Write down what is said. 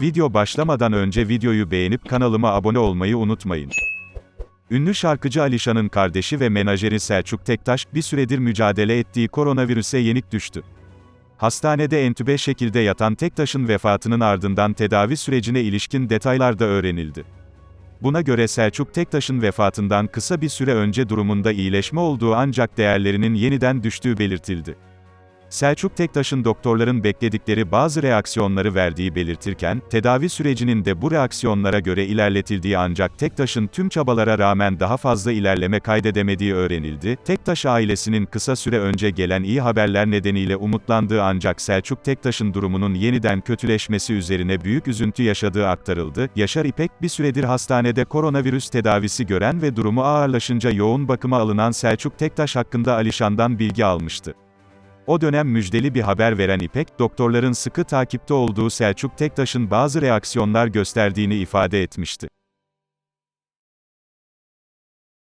Video başlamadan önce videoyu beğenip kanalıma abone olmayı unutmayın. Ünlü şarkıcı Alişan'ın kardeşi ve menajeri Selçuk Tektaş, bir süredir mücadele ettiği koronavirüse yenik düştü. Hastanede entübe şekilde yatan Tektaş'ın vefatının ardından tedavi sürecine ilişkin detaylar da öğrenildi. Buna göre Selçuk Tektaş'ın vefatından kısa bir süre önce durumunda iyileşme olduğu ancak değerlerinin yeniden düştüğü belirtildi. Selçuk Tektaş'ın doktorların bekledikleri bazı reaksiyonları verdiği belirtirken, tedavi sürecinin de bu reaksiyonlara göre ilerletildiği ancak Tektaş'ın tüm çabalara rağmen daha fazla ilerleme kaydedemediği öğrenildi. Tektaş ailesinin kısa süre önce gelen iyi haberler nedeniyle umutlandığı ancak Selçuk Tektaş'ın durumunun yeniden kötüleşmesi üzerine büyük üzüntü yaşadığı aktarıldı. Yaşar İpek, bir süredir hastanede koronavirüs tedavisi gören ve durumu ağırlaşınca yoğun bakıma alınan Selçuk Tektaş hakkında Alişan'dan bilgi almıştı. O dönem müjdeli bir haber veren İpek, doktorların sıkı takipte olduğu Selçuk Tektaş'ın bazı reaksiyonlar gösterdiğini ifade etmişti.